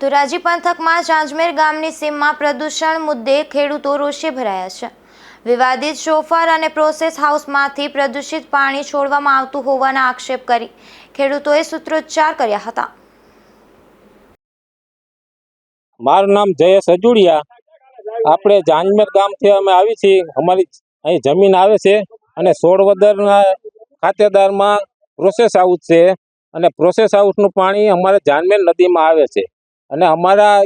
ધોરાજી પંથકમાં જાંજમેર ગામની સીમમાં પ્રદૂષણ મુદ્દે ખેડૂતો રોષે ભરાયા છે. વિવાદિત શોફર અને પ્રોસેસ હાઉસમાંથી પ્રદૂષિત પાણી છોડવામાં આવતું હોવાના આક્ષેપ કરી ખેડૂતોએ સૂત્રોચ્ચાર કર્યા હતા. મારું નામ જયેશ અજુડિયા. આપણે જાંજમેર ગામથી અમે આવી છીએ. અમારી અહીં જમીન આવે છે અને સોળવદરના ખાતેદારમાં પ્રોસેસ હાઉસ છે. અને પ્રોસેસ હાઉસનું પાણી અમારે જાનમેર નદીમાં આવે છે. અને અમારા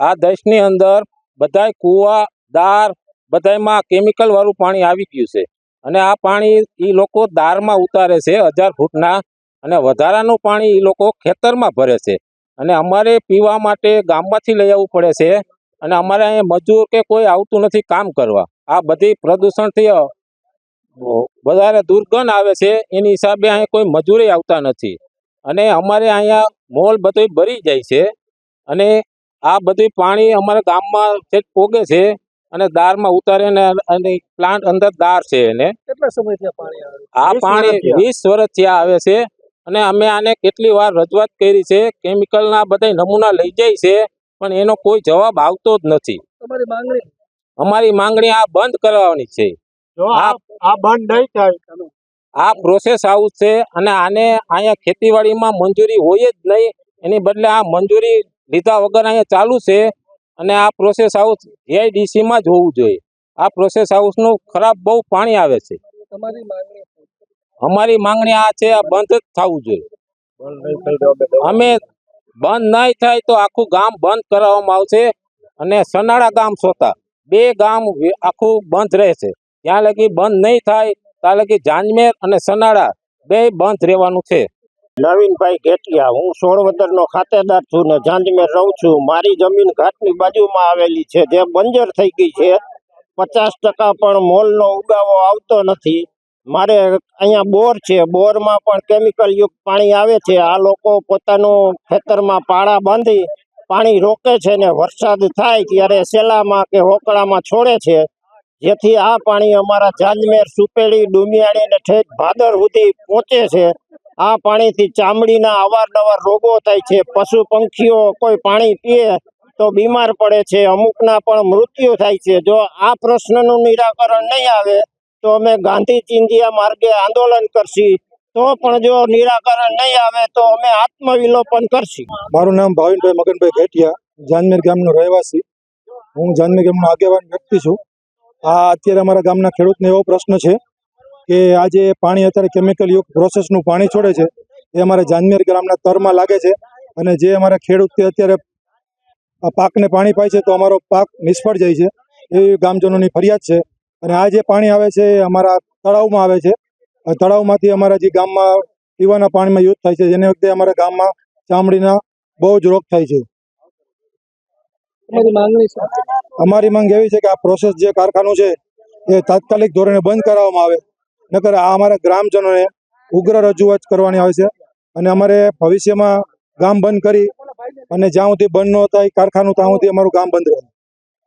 આ દેશની અંદર બધાય કૂવા, દાર, બધાયમાં કેમિકલ વાળું પાણી આવી ગયું છે. અને આ પાણી એ લોકો દારમાં ઉતારે છે હજાર ફૂટના અને વધારાનું પાણી એ લોકો ખેતરમાં ભરે છે. અને અમારે પીવા માટે ગામમાંથી લઈ આવવું પડે છે અને અમારે અહીંયા મજૂર કે કોઈ આવતું નથી કામ કરવા. આ બધી પ્રદૂષણથી વધારે દુર્ગંધ આવે છે, એની હિસાબે અહીંયા કોઈ મજૂરી આવતા નથી. અને અમારે અહીંયા મોલ બધું ભરી જાય છે. અને આ બધું પાણી અમારા ગામમાં છેક પોગે છે અને દારમાં ઉતારે ને અને પ્લાન્ટ અંદર દાર છે એને. કેટલા સમયથી આ પાણી આ વીસ પાણી વીસ વર્ષથી આવે છે અને અમે આને કેટલી વાર રજૂઆત કરી છે કેમિકલના બધા નમૂના લઈ જાય છે પણ એનો કોઈ જવાબ આવતો જ નથી. તમારી માંગણી? અમારી માંગણી આ બંધ કરવાની છે. જો આ આ બંધ નહીં થાય આ પ્રોસેસ આવું છે અને આને અહીંયા ખેતીવાડીમાં મંજૂરી હોય જ નહીં. એની બદલે આ મંજૂરી લીધા વગર અહીંયા ચાલુ છે અને આ પ્રોસેસ હાઉસ એઆઈડીસીમાં જ હોવું જોઈએ. આ પ્રોસેસ હાઉસનું ખરાબ બહુ પાણી આવે છે? અમારી માંગણી આ છે આ બંધ જ થવું જોઈએ. અમે બંધ નહીં થાય તો આખું ગામ બંધ કરાવવામાં આવશે અને સનાળા ગામ સોતા બે ગામ આખું બંધ રહેશે. ત્યાં લગી બંધ નહીં થાય ત્યાં લગી જાંજમેર અને સનાળા બે બંધ રહેવાનું છે. નવીનભાઈ ઘેટિયા, હું સોળવદર નો ખાતેદાર છું ને જાંજમેર રહું છું. મારી જમીન ઘાટની બાજુમાં આવેલી છે, જે બંજર થઈ ગઈ છે. પચાસ ટકા પણ મોલનો ઉગાવો આવતો નથી. મારે અહીંયા બોર છે, બોરમાં પણ કેમિકલ યુક્ત પાણી આવે છે. આ લોકો પોતાનું ખેતરમાં પાળા બાંધી પાણી રોકે છે ને વરસાદ થાય ત્યારે સેલામાં કે હોકળામાં છોડે છે. જેથી આ પાણી અમારા ઝાંઝમેર સુપેડી, ડુમિયાળી ને ઠેઠ ભાદર સુધી પહોંચે છે. આ પાણીથી ચામડીના અવારનવાર રોગો થાય છે. પશુ પંખીઓ કોઈ પાણી પીએ તો બીમાર પડે છે. અમુકના પણ મૃત્યુ થાય છે. જો આ પ્રશ્નનું નિરાકરણ નહીં આવે તો અમે ગાંધી ચિંધિયા માર્ગે આંદોલન કરશી. તો પણ જો નિરાકરણ નહીં આવે તો અમે આત્મવિલોપન કરશી. મારું નામ ભાવિનભાઈ મગનભાઈ ઘેટિયા જાનમેર ગામનો રહેવાસી. હું જાનમેર ગામનો આગેવાન વ્યક્તિ છું. આ અત્યારે અમારા ગામના ખેડૂતને એવો પ્રશ્ન છે કે આ જે પાણી અત્યારે કેમિકલ યુક્ત પ્રોસેસનું પાણી છોડે છે એ અમારા જાનમેર ગામના તરમાં લાગે છે અને જે અમારા ખેડૂત તે અત્યારે પાકને પાણી પાય છે તો અમારો પાક નિષ્ફળ જાય છે એવી ગામજનોની ફરિયાદ છે. અને આ જે પાણી આવે છે એ અમારા તળાવમાં આવે છે. તળાવમાંથી અમારા જે ગામમાં પીવાના પાણીમાં યુઝ થાય છે જેને વખતે અમારા ગામમાં ચામડીના બહુ જ રોગ થાય છે? અમારી માંગ એવી છે કે આ પ્રોસેસ જે કારખાનું છે એ તાત્કાલિક ધોરણે બંધ કરાવવામાં આવે. નકર આ અમારા ગ્રામજનોને ઉગ્ર રજૂઆત કરવાની આવે છે. અને અમારે ભવિષ્યમાં ગામ બંધ કરી અને જ્યાં સુધી બંધ ન થાય, કારખાનું ત્યાં સુધી અમારું ગામ બંધ રહે.